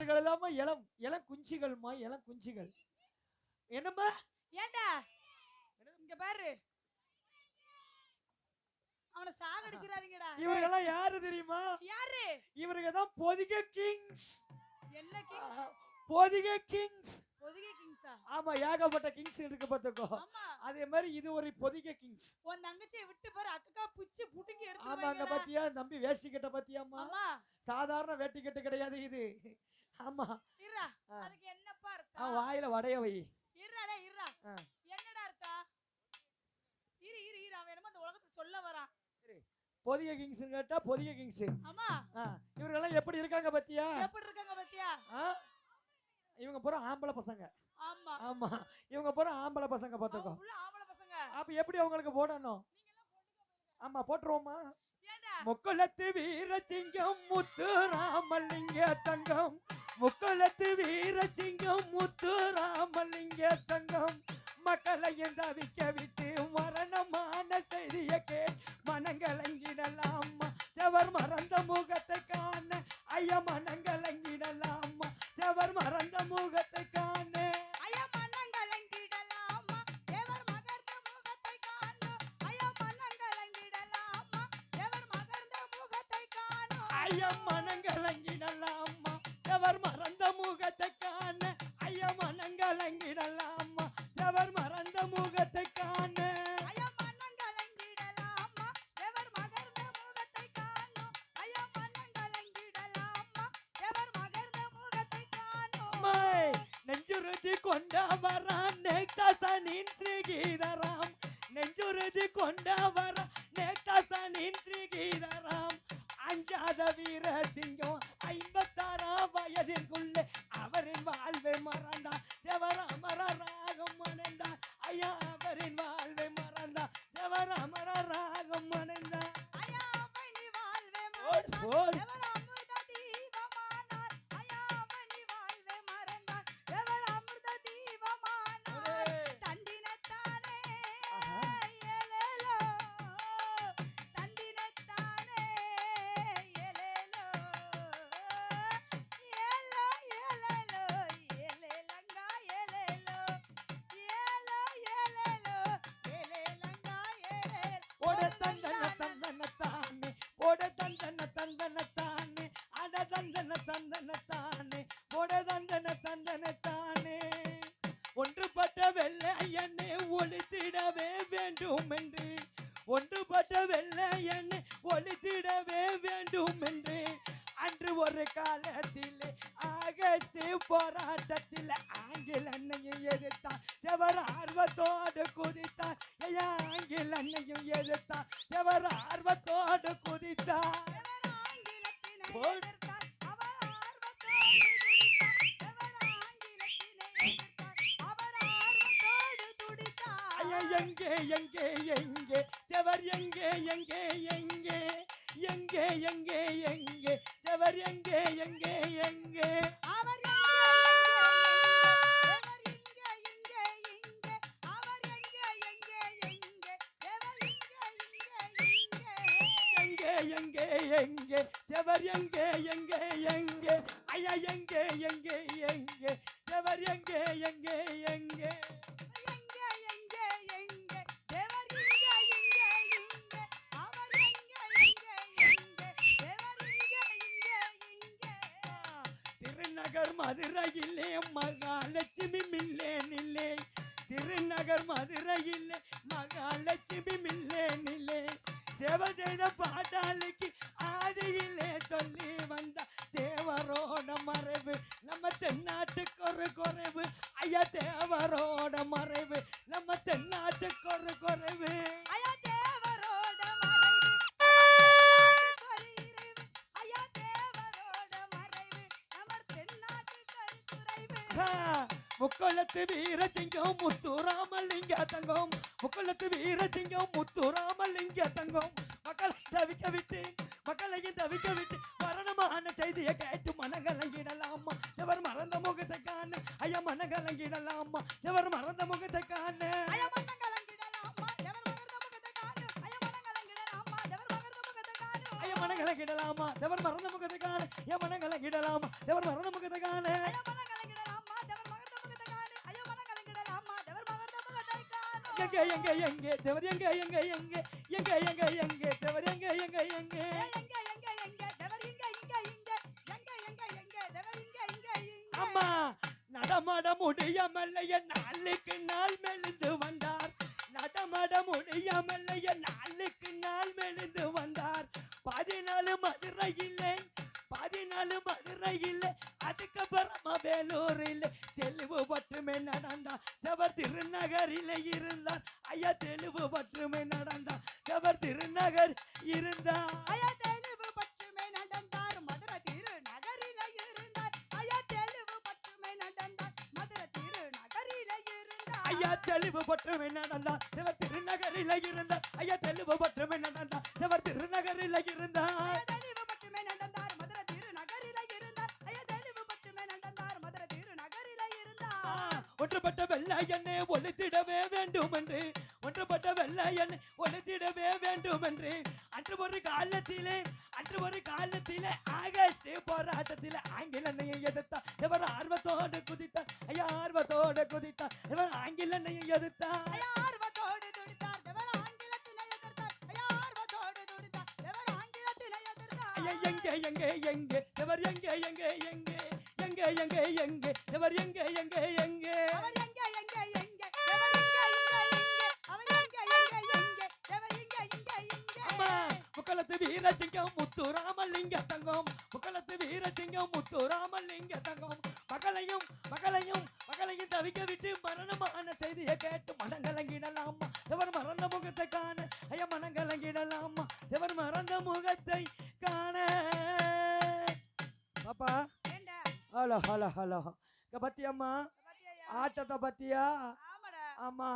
எல்லாமே இளம் இளம் குஞ்சுகள்மா இளம் குஞ்சுகள். என்னம்மா? ஏண்டா? இங்க பாரு. அவனை சாகடிச்சிடாதீங்கடா இவர்களெல்லாம் யாரு தெரியுமா? யாரு? இவருங்க தான் பொதிகை கிங்ஸ் என்ன கிங் பொதிகை கிங்ஸ் ஒதுகை கிங்ஸா ஆமா ஏகப்பட்ட கிங்ஸ் இருக்கு பாத்துக்கோ ஆமா. அதே மாதிரி இது ஒரு பொதிகை கிங்ஸ் உன் தங்கச்சியை விட்டு பாரு அக்கா புச்சு புடுங்கி எடுத்து பாத்தியா? தம்பி வேஷ்டி கட்ட பாத்தியாம்மா? ஆமா. சாதாரண வேட்டி கட்டு கிடையாது இது. ஆமா. இருடா. அதுக்கு என்னப்பா ஆ, அர்த்தம் வாயில வடைய வை. இருடா டேய், இருடா. என்னடா அர்த்தம்? இரு இரு இரு. அவன் என்னமோ அந்த உலகத்துக்கு சொல்ல வரான். பொதிகை கிங்ஸ் கேட்டா பொதிகை கிங்ஸ் ஆமா. இவர்களெல்லாம் எப்படி இருக்காங்க பாத்தியா? எப்படி இருக்காங்க பாத்தியா? இவங்க பூரா ஆம்பளை பசங்க. ஆமா. ஆமா. இவங்க பூரா ஆம்பளை பசங்க பாத்துக்கோ. ஆம்பளை பசங்க. அப்ப எப்படி அவங்களுக்கு போடணும்? ஆமா போட்டுருவோமா? ஏண்டா? முக்குளத்து வீரசிங்கம் முத்து ராமலிங்க தங்கம். முக்குளத்து வீரசிங்கம் முத்து ராமலிங்க தங்கம் மக்களையும் தவிக்க விட்டு மரணமான செய்திய கே மனங்கலங்கிடலாமா செவர் மறந்த முகத்தை காண. ஐயா மனங்கலங்கிடலாமா செவர் மறந்த முகத்தை காண. ஐயா செவர் மறந்த முகத்தை காண. ஐயா மனங்கலங்கிடலாமா செவர் மறந்த முகத்தை காண. நெஞ்சுருதி கொண்டவரான் நேக்தாசனின் ஸ்ரீகீதராம் நெஞ்சுருதி கொண்டவரான் வெள்ளையனை ஒளித்திடவே வேண்டும் என்று அன்று ஒரு காலத்திலே ஆகஸ்ட் போராட்டத்தில் ஆங்கில அன்னையும் எதிர்த்தான். செவர் ஆர்வத்தோடு குதித்தார். ஐயா ஆங்கில அன்னையும் எதிர்த்தான். செவர் ஆர்வத்தோடு குதித்தார். எங்கே எங்கே எங்கே செவர் எங்கே எங்கே எங்கே எங்கே எங்கே எங்கே செவர் எங்கே எங்கே எங்கே அவர் எங்கே, எங்கே, செவர் எங்கே எங்கே எங்கே ஐயா எங்கே எங்கே எங்கே திருநகர் மதுரையிலே மகாலட்சுமி மில்லே நில்லே. திருநகர் மதுரையிலே மகாலட்சுமி மில்லே நில்லே. சேவை செய்த பாட்டாளிக்கு ஆதியிலே சொல்லி முக்குளத்து வீரசிங்கம் முத்துராமலிங்க தங்கம். முக்குளத்து வீரசிங்கம் முத்துராமலிங்க தங்கம். மக்களை தவிக்க விட்டு மக்களையும் தவிக்க விட்டு மரணமான செய்தியை கேட்டு மனகலங்கிடலாமா எவர் மறந்த முகத்தை காண? ஐயா மனகலங்கிடலாமா எவர் மறந்த முகத்தை காண? ஐயா மன்னங்கலங்கிடலாமா, எவர் எவர் எவர் மறந்த முகத்தை காண? என் மனம் கலங்கிடலாமா தேவர் மறந்த முகத்தை காண? எங்க எங்க எங்க தேவர் எங்க எங்க எங்க? எங்க எங்க எங்க? தேவர் எங்க எங்க எங்க? அம்மா நடமாட முடியாமல்லைய நாளுக்கு நாள் மெலிந்து வந்தார். நடமாட முடியாமல்லைய நாள் திருநகரிலே இருந்தார். ஐயா தெளிவு பற்றுமே நடந்தார். செவர் திருநகர் இருந்தார். ஐயா தெளிவு பற்றுமை நடந்தார். மதுரை திரு நகரில இருந்தார். ஐயா தெளிவு பற்றுமை நடந்தார். மதுரை திரு நகரில இருந்தார். ஐயா தெளிவு பற்றுமை நடந்தார். செவர் திருநகரில் இருந்தார். ஐயா தெளிவு பற்றுமை நடந்தார். செவர் திருநகரில் இருந்தார். ஒன்றுபட்ட வெள்ளையனை ஒழித்திடவே வேண்டும் என்று ஒன்றுபட்ட வெள்ளையனை ஒழித்திடவே வேண்டும் என்று அன்று ஒரு காலத்திலே அன்று ஒரு காலத்திலே ஆகஸ்ட் போராட்டத்திலே ஆங்கிலனையை எதிர்த்தார். இவர் ஆர்வத்தோடு குதித்தார். ஐயா ஆர்வத்தோடு குதித்தார். இவர் ஆங்கிலனையை எதிர்த்தார். ஐயா ஆர்வத்தோடு துடித்தார். தேவர் ஆங்கிலத்தினை எதிர்த்தார். ஐயா ஆர்வத்தோடு துடித்தார். தேவர் ஆங்கிலத்தினை ஐயா எதிர்த்தார் எங்கே எங்கே எங்கே? இவர் எங்கே எங்கே எங்கே? எங்கே எங்கே எங்கே? இவர் எங்கே எங்கே எங்கே? அவர் எங்க எங்க எங்க? தேவர் இங்க இங்க இங்க அவர் எங்க எங்க எங்க? தேவர் இங்க இங்க இங்க அம்மா முக்களத்து வீரசிங்கம் முத்து ராமலிங்க தங்கம். முக்களத்து வீரசிங்கம் முத்து ராமலிங்க தங்கம். மகளையும் மகளையும் மகளையும் தவிக்க விட்டு மரணமான செய்தியை கேட்டு மனங்கலங்கிடலாமா எவர் மறந்த முகத்தை காண? ஐயா மனங்கலங்கிடலாமா எவர் மறந்த முகத்தை ஹலோ ஹலோ ஹலோ. பத்தியம்மா பாத்தியா ஆட்டத்தை பத்தியா? ஆமா